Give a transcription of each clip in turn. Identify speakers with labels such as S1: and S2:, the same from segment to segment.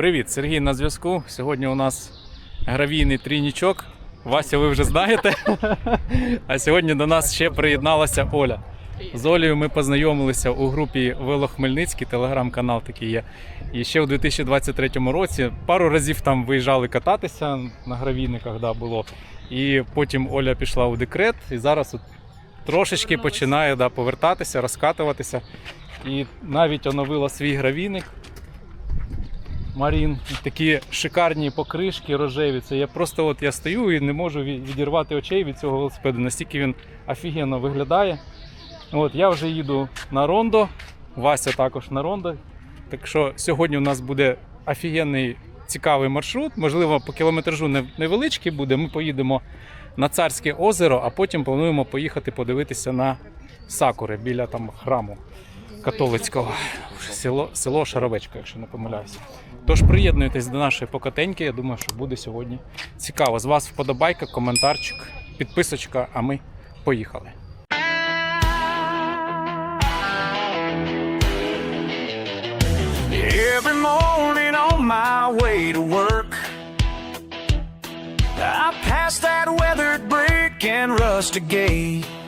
S1: Привіт, Сергій на зв'язку. Сьогодні у нас гравійний трійнічок. Вася, ви вже знаєте. А сьогодні до нас ще приєдналася Оля. З Олею ми познайомилися у групі Вело Хмельницький, телеграм-канал такий є. І ще у 2023 році пару разів там виїжджали кататися на гравійниках, да, було. І потім Оля пішла у декрет, і зараз от трошечки починає да, повертатися, розкатуватися. І навіть оновила свій гравійник. Марін, такі шикарні покришки рожеві. Це я просто от я стою і не можу відірвати очей від цього велосипеду. Настільки він офігенно виглядає. От я вже їду на рондо, Вася також на рондо. Так що сьогодні у нас буде офігенний цікавий маршрут. Можливо, по кілометражу невеличкий буде. Ми поїдемо на царське озеро, а потім плануємо поїхати подивитися на сакури біля там храму католицького. Село, село Шаровечко, якщо не помиляюся. Тож приєднуйтесь до нашої покатеньки. Я думаю, що буде сьогодні цікаво. З вас вподобайка, коментарчик, підписочка, а ми поїхали.
S2: Every morning on my way to work, I pass that weathered brick and rusty gate.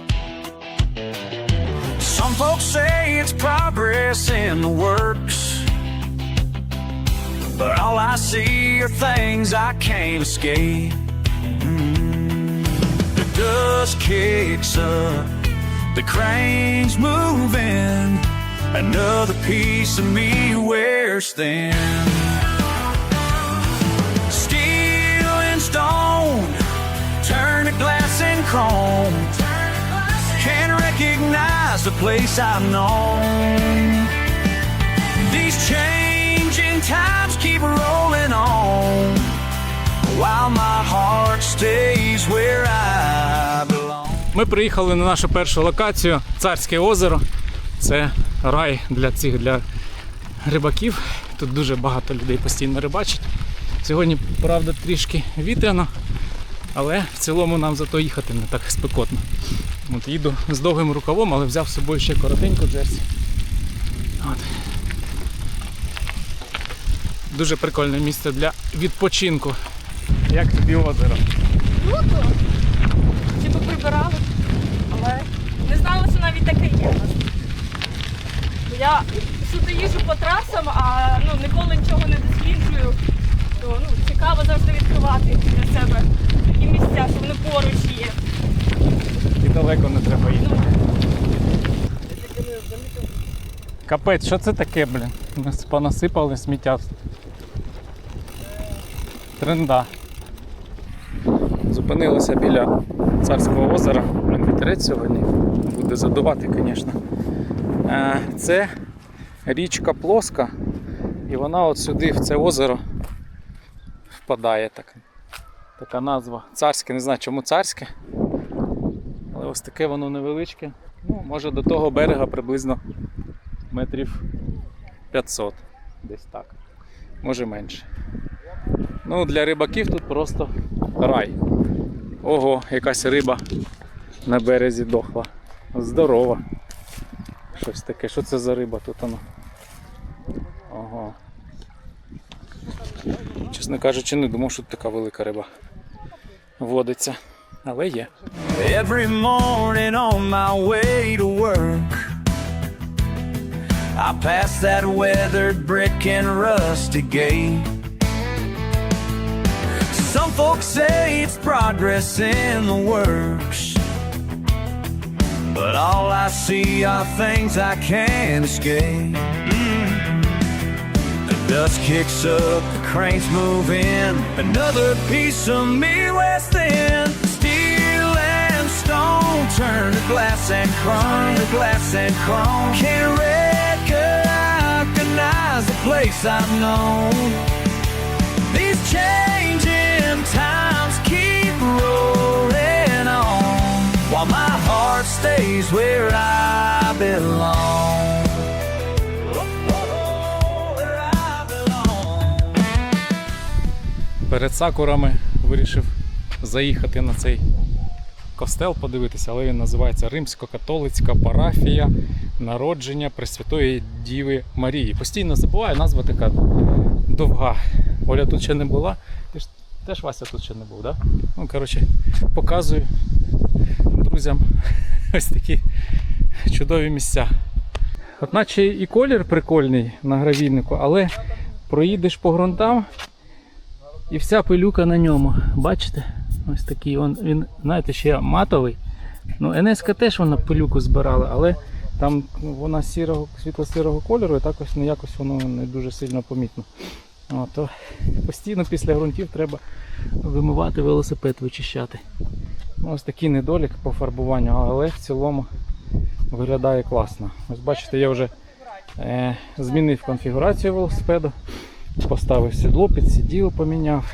S2: Folks say it's progress in the works, but all I see are things I can't escape. Mm. The dust kicks up, the crane's moving. Another piece of me wears thin. Steel and stone turn to glass and chrome. Recognize the place I've known. These changing times keep rolling on while my heart stays where I belong.
S1: Ми приїхали на нашу першу локацію Царське озеро. Це рай для цих для рибаків. Тут дуже багато людей постійно рибачать. Сьогодні, правда, трішки вітряно, але в цілому нам зато їхати не так спекотно. От їду з довгим рукавом, але взяв з собою ще коротеньку джерсі. От. Дуже прикольне місце для відпочинку. Як тобі озеро?
S3: Круто. Типу прибирали, але не знала, що навіть таке є. Я сюди їжджу по трасам, а ну, ніколи нічого не досліджую. То ну, цікаво завжди відкривати для себе такі місця, що вони поруч є.
S1: Далеко не треба їхати. Капець, що це таке, блін? Нас понасипали сміття. Тренда. Зупинилися біля царського озера. Блін, вітерець сьогодні. Буде задувати, звісно. Е, Це річка плоска, і вона от сюди, в це озеро, впадає так. Така назва. Царське, не знаю чому царське. Ось таке воно невеличке. Ну, може до того берега приблизно метрів 500. Десь так. Може менше. Ну, для рибаків тут просто рай. Ого, якась риба на березі дохла. Здорова. Щось таке. Що це за риба тут воно? Ого. Чесно кажучи, не думав, що тут така велика риба водиться. Але є.
S2: Every morning on my way to work, I pass that weathered brick and rusty gate. Some folks say it's progress in the works, but all I see are things I can't escape. The dust kicks up, the cranes move in. Another piece of me wears thin. Turn to glass and chrome, to glass and chrome. Can't recognize the place I've known. These changing times keep rolling on, while my heart stays. Where I belong.
S1: перед сакурами вирішив заїхати на цей костел подивитися, але він називається Римсько-католицька парафія народження Пресвятої Діви Марії. Постійно забуваю, назва така довга. Оля тут ще не була. Ти ж теж Вася тут ще не був? Да? Ну, коротше, показую друзям ось такі чудові місця. От наче і колір прикольний на гравійнику, але проїдеш по ґрунтам і вся пилюка на ньому. Бачите? Ось такий він, він знаєте, ще матовий. Ну, НСК теж вона пилюку збирала, але там ну, вона сірого, світло-сірого кольору, і так ось ну, якось воно не дуже сильно помітно. О, то постійно після ґрунтів треба вимивати велосипед, вичищати. Ну, ось такий недолік по фарбуванню, але в цілому виглядає класно. Ось бачите, я вже е, змінив конфігурацію велосипеду, поставив сідло, підсиділ поміняв,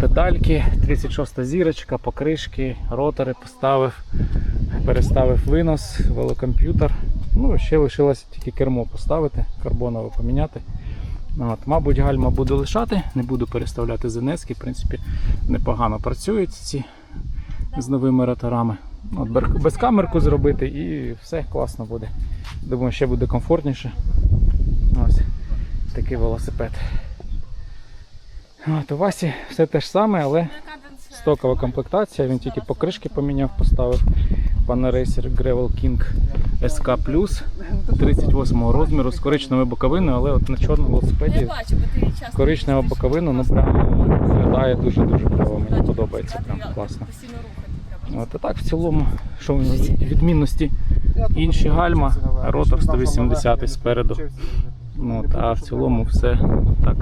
S1: педальки, 36 зірочка, покришки, ротори поставив, переставив винос, велокомп'ютер. Ну, ще лишилося тільки кермо поставити, карбонове поміняти. От, мабуть, гальма буду лишати, не буду переставляти зенески, в принципі, непогано працюють ці з новими роторами. От, бер- безкамерку зробити і все класно буде. Думаю, ще буде комфортніше. Такий велосипед. От, у Васі все те ж саме, але стокова комплектація. Він тільки покришки поміняв, поставив Panaracer Gravel King SK 38 розміру з коричневою боковиною, але от на чорному велосипеді
S3: часто.
S1: коричнева боковина, ну прям виглядає дуже-дуже кльово. Мені подобається, прям класно. От, а так в цілому, що в відмінності, інші гальма, ротор 180 спереду. Ну, от, а в цілому все так.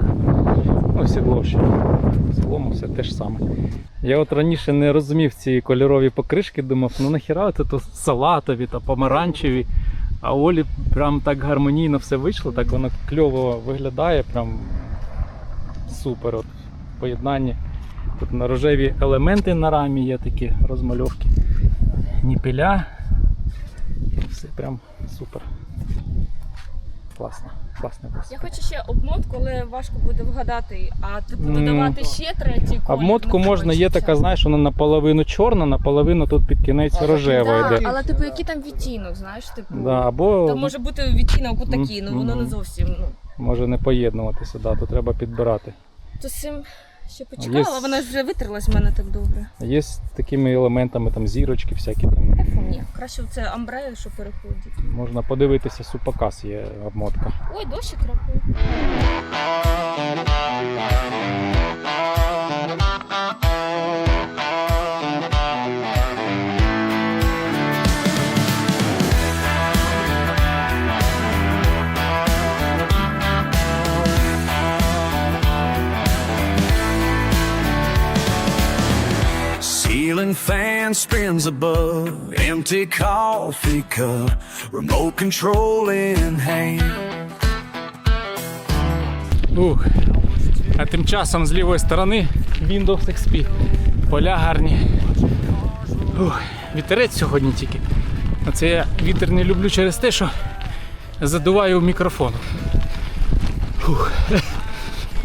S1: Ну, сідло ще. В цілому все те ж саме. Я от раніше не розумів ці кольорові покришки, думав, ну нахіра це то салатові та помаранчеві. А Олі прям так гармонійно все вийшло, так воно кльово виглядає, прям супер. От, в поєднанні. Тут на рожеві елементи на рамі є такі розмальовки. Ніпеля. Все прям супер. Класно. Класно. класно.
S3: Я хочу ще обмотку, але важко буде вгадати. А типу
S1: М.
S3: додавати ще третій колір.
S1: Обмотку
S3: на
S1: можна, є така, знаєш, вона наполовину чорна, наполовину тут під кінець рожева
S3: Да,
S1: йде.
S3: але типу, який там відтінок, знаєш, типу.
S1: Да, або
S3: Там може бути відтінок отакий, ну воно не зовсім. Ну.
S1: може не поєднуватися, да, то треба підбирати.
S3: То цим ще почекала,
S1: Є-
S3: вона вже витерлась в мене так добре.
S1: Є з такими елементами, там зірочки всякі там.
S3: Ні. Краще це амбре, що переходить.
S1: Можна подивитися, супокас є обмотка.
S3: Ой, дощик крапає.
S2: Ceiling fan spins above, empty coffee cup, remote control in hand.
S1: Ух. А тим часом з лівої сторони Windows XP. Поля гарні. Ух. Вітерець сьогодні тільки. Оце я вітер не люблю через те, що задуваю мікрофон. Ух.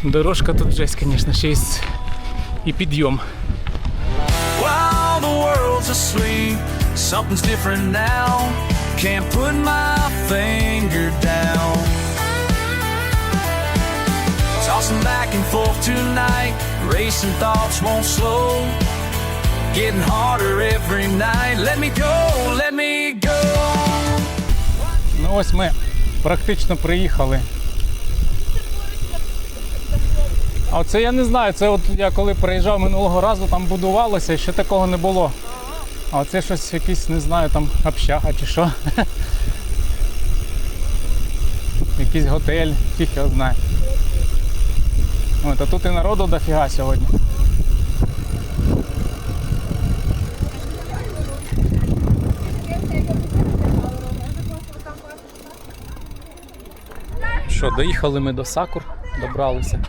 S1: Дорожка тут жесть, звісно, ще й, і підйом.
S2: While the world's asleep, something's different now. Can't put my finger down. Tossing back and forth tonight, racing thoughts won't slow. Getting harder every night. Let me go, let me go.
S1: Ну ось ми практично приїхали. А оце я не знаю, це от я коли приїжджав минулого разу, там будувалося, ще такого не було. А оце щось якийсь, не знаю, там общага чи що. Якийсь готель, фіг його знає. От, а тут і народу дофіга сьогодні. Що, доїхали ми до Сакур, добралися.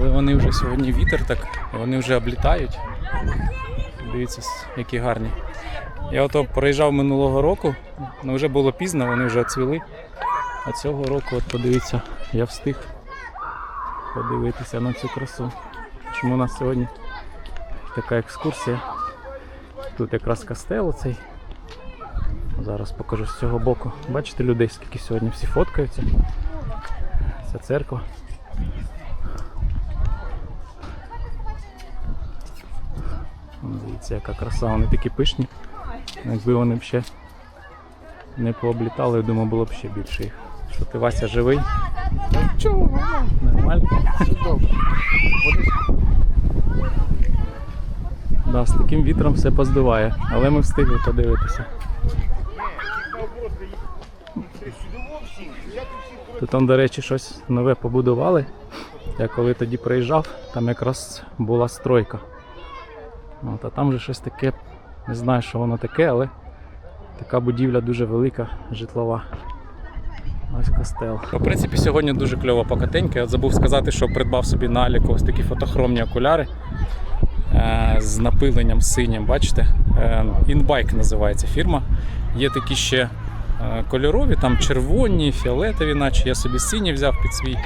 S1: Але вони вже сьогодні вітер, так вони вже облітають. Дивіться, які гарні. Я ото проїжджав минулого року, але вже було пізно, вони вже цвіли. А цього року, от подивіться, я встиг подивитися на цю красу. Чому у нас сьогодні така екскурсія тут якраз кастел цей. Зараз покажу з цього боку. Бачите людей, скільки сьогодні всі фоткаються. Це церква. Вон, Дивіться, яка краса, вони такі пишні. Якби вони б ще не пооблітали, я думаю, було б ще більше їх. Що ти Вася живий?
S4: Чого?
S1: Нормально?
S4: Все добре.
S1: Да, з таким вітром все поздуває, але ми встигли подивитися. Тут там, до речі, щось нове побудували. Я коли тоді приїжджав, там якраз була стройка. От, а там же щось таке, не знаю, що воно таке, але така будівля дуже велика, житлова. Ось костел. В принципі, сьогодні дуже кльова покатенька. Я забув сказати, що придбав собі на Аліку ось такі фотохромні окуляри е, з напиленням синім. Бачите? Е, Inbike називається фірма. Є такі ще е, кольорові, там червоні, фіолетові, наче я собі сині взяв під свій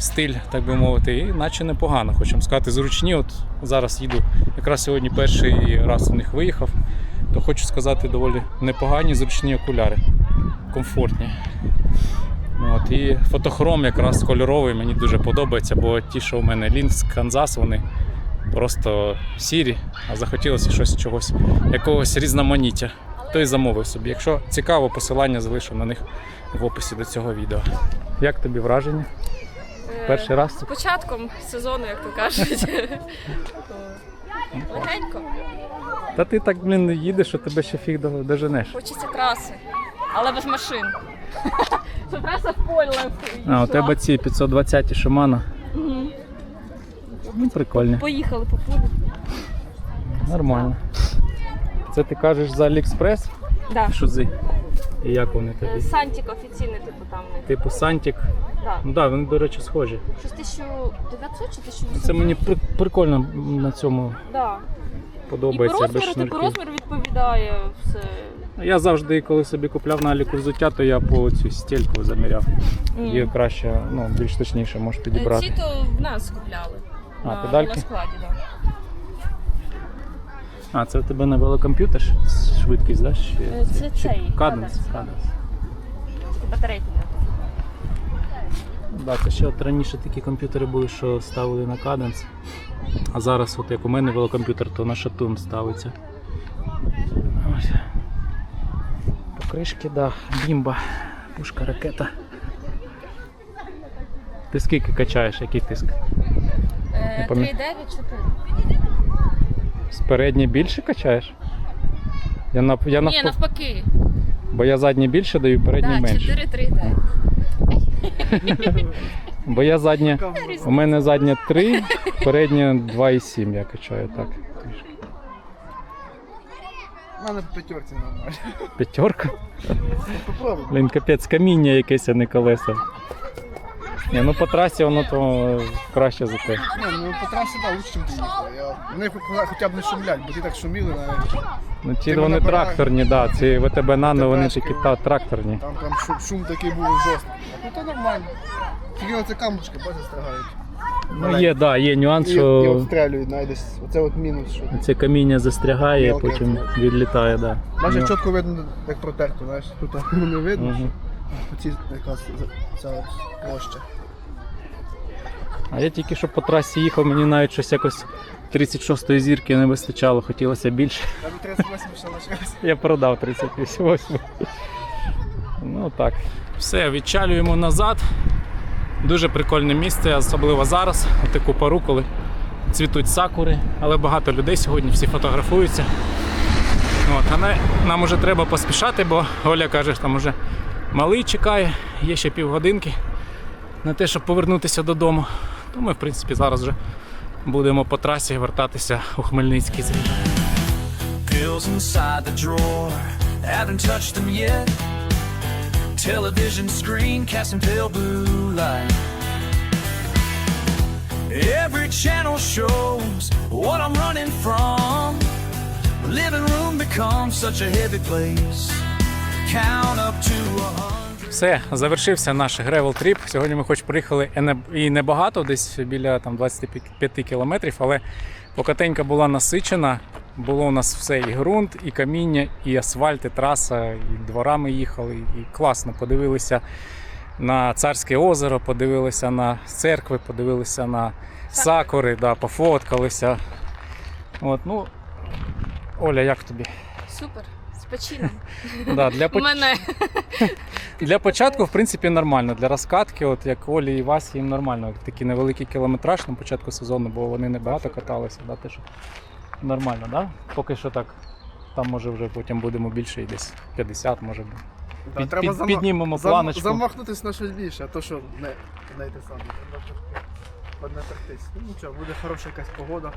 S1: стиль, так би мовити, і наче непогано. Хочу сказати, зручні. От зараз їду, якраз сьогодні перший раз в них виїхав, то хочу сказати, доволі непогані, зручні окуляри, комфортні. От, і фотохром якраз кольоровий мені дуже подобається, бо ті, що у мене Lynx, Канзас, вони просто сірі, а захотілося щось чогось, якогось різноманіття. То й замовив собі. Якщо цікаво, посилання залишу на них в описі до цього відео. Як тобі враження? Перший раз
S3: З початком сезону, як то кажуть. Легенько.
S1: Та ти так, блін, їдеш, що тебе ще фіг доженеш.
S3: Хочеться траси, але без машин. Щоб траса в поле
S1: А, у тебе ці 520 Шимана. Ну, прикольні.
S3: Поїхали по полю.
S1: Нормально. Це ти кажеш за Аліекспрес?
S3: Да.
S1: Шузи. І як вони
S3: Е,
S1: тобі?
S3: Сантік офіційний, типу там в них.
S1: Типу Сантік.
S3: Да.
S1: Ну так, да, вони, до речі, схожі.
S3: Щось 1900 чи 1800?
S1: Це мені при- прикольно на цьому
S3: Да. І по
S1: подобається без
S3: розміру, типу
S1: шнурків.
S3: розмір відповідає все.
S1: Я завжди, коли собі купляв на Аліку взуття, то я по цю стільку заміряв. Є краще, ну, більш точніше можеш
S3: Е,
S1: підібрати.
S3: Ці то в нас купляли.
S1: А,
S3: на,
S1: педальки?
S3: На складі, так. Да.
S1: А, це у тебе на велокомп'ютер швидкість, да? Чи,
S3: е, Це
S1: чи
S3: цей,
S1: каденс.
S3: каденс.
S1: каденс.
S3: Батарейки.
S1: Це ще от раніше такі комп'ютери були, що ставили на каденс. А зараз, от як у мене велокомп'ютер, то на шатун ставиться. Ось. Покришки, да, бімба, пушка, ракета. Ти скільки качаєш, який тиск?
S3: Е, 3,9-4. З
S1: передні більше качаєш? Я на, я
S3: Ні,
S1: навпаки.
S3: навпаки.
S1: Бо я задні більше даю, передні
S3: Так,
S1: менше.
S3: 4-3 дай.
S1: Бо я задня. У мене задня 3, передня 2,7 я качаю так.
S4: У мене п'ятерці нормально.
S1: П'ятерка?
S4: Ну, попробуй.
S1: Блін, капець, каміння якесь, а не колеса. Ні, ну по трасі воно то краще за те.
S4: Ні, ну по трасі, так, лучше, ніж ти їхав. Я... Вони хо- хоча б не шумлять, бо ті так шуміли, навіть.
S1: Ну ті
S4: Ти
S1: вони
S4: мене
S1: тракторні, да, ці ВТБ Нано, вони
S4: ВТБшки.
S1: такі та, тракторні.
S4: Там прям шум, шум такий був жорсткий. Ну то нормально. Тільки оце камбучки, бачиш, стригають.
S1: Ну є, да, є нюанс,
S4: І, і
S1: що
S4: обстрілюють навіть десь. Оце от мінус, що.
S1: це каміння застрягає,
S4: Мелке
S1: потім відлітає, да.
S4: Бачиш,
S1: Ну,
S4: чітко видно, як протерто, знаєш, тут не видно,
S1: мгм.
S4: що оці якраз ця площа.
S1: А я тільки що по трасі їхав, мені навіть щось якось 36-ї зірки не вистачало, хотілося більше.
S4: Там 38 ще лишилось.
S1: Я продав 38. Ну так. Все, відчалюємо назад. Дуже прикольне місце, особливо зараз, у таку пару, коли цвітуть сакури, але багато людей сьогодні, всі фотографуються. От, а на- нам уже треба поспішати, бо Оля каже, що там уже малий чекає, є ще півгодинки на те, щоб повернутися додому. То ми, в принципі, зараз вже будемо по трасі вертатися у Хмельницький.
S2: Television screen casting pale blue light. Every channel shows what I'm running from. Living room becomes such a heavy place.
S1: Все, завершився наш гревел тріп. Сьогодні ми хоч приїхали і не- і небагато, десь біля там, 25 кілометрів, але Покатенька була насичена. Було у нас все і ґрунт, і каміння, і асфальт, і траса, і дворами їхали. І класно подивилися на царське озеро, подивилися на церкви, подивилися на сакури, да, пофоткалися. От, ну, Оля, як тобі?
S3: Супер,
S1: Да, для, поч...
S3: мене
S1: для початку, в принципі, нормально. Для розкатки, от як Олі і Васі, їм нормально. Такий невеликий кілометраж на початку сезону, бо вони небагато каталися. Да, те, що нормально, да? Поки що так. Там може вже потім будемо більше і десь 50, може.
S4: Да,
S1: Під,
S4: треба
S1: під,
S4: зама-
S1: піднімемо
S4: зам-
S1: планочку.
S4: Замахнутись на щось більше, а то що не, не те саме. Треба трошки. Ну нічого, буде хороша якась погода.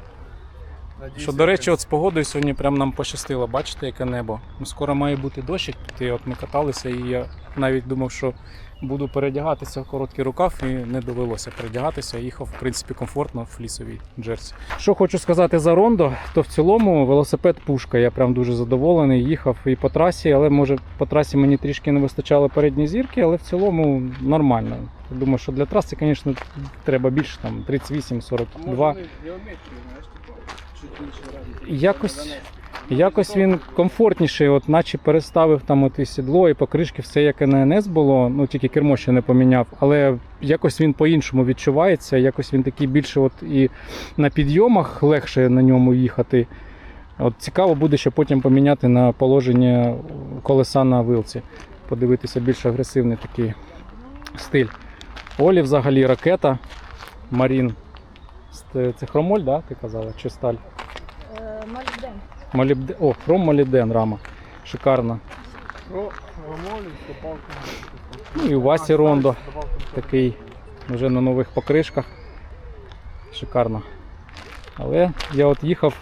S1: Що, до речі, от з погодою сьогодні прям нам пощастило, бачите, яке небо. Ну, скоро має бути дощик піти. От ми каталися, і я навіть думав, що буду передягатися в короткий рукав, і не довелося передягатися. Їхав, в принципі, комфортно в лісовій джерсі. Що хочу сказати за Рондо, то в цілому велосипед пушка. Я прям дуже задоволений. Їхав і по трасі, але може по трасі мені трішки не вистачало передньої зірки, але в цілому нормально. Я думаю, що для траси, звісно, треба більше там 38-42. Якось, якось він комфортніший, от наче переставив там от і сідло, і покришки, все як і на НС було, ну тільки кермо ще не поміняв, але якось він по-іншому відчувається, якось він такий більше от і на підйомах легше на ньому їхати. От цікаво буде ще потім поміняти на положення колеса на вилці. Подивитися більш агресивний такий стиль. Олі взагалі ракета, Марін. Це хромоль, да, ти казала? Чи сталь?
S3: Молоден.
S1: Молібден. О, хром молібден рама.
S4: Добавки.
S1: Ну і у Васі Рондо такий вже на нових покришках. Шикарно. Але я от їхав,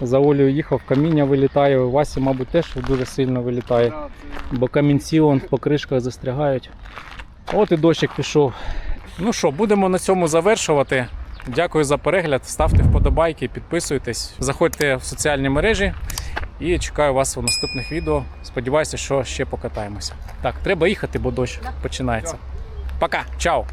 S1: за Олею їхав, каміння вилітає, у Васі, мабуть, теж дуже сильно вилітає. Бо камінці он в покришках застрягають. От і дощик пішов. Ну що, будемо на цьому завершувати. Дякую за перегляд. Ставте вподобайки, підписуйтесь, заходьте в соціальні мережі і чекаю вас у наступних відео. Сподіваюся, що ще покатаємося. Так, треба їхати, бо дощ починається. Пока, чао!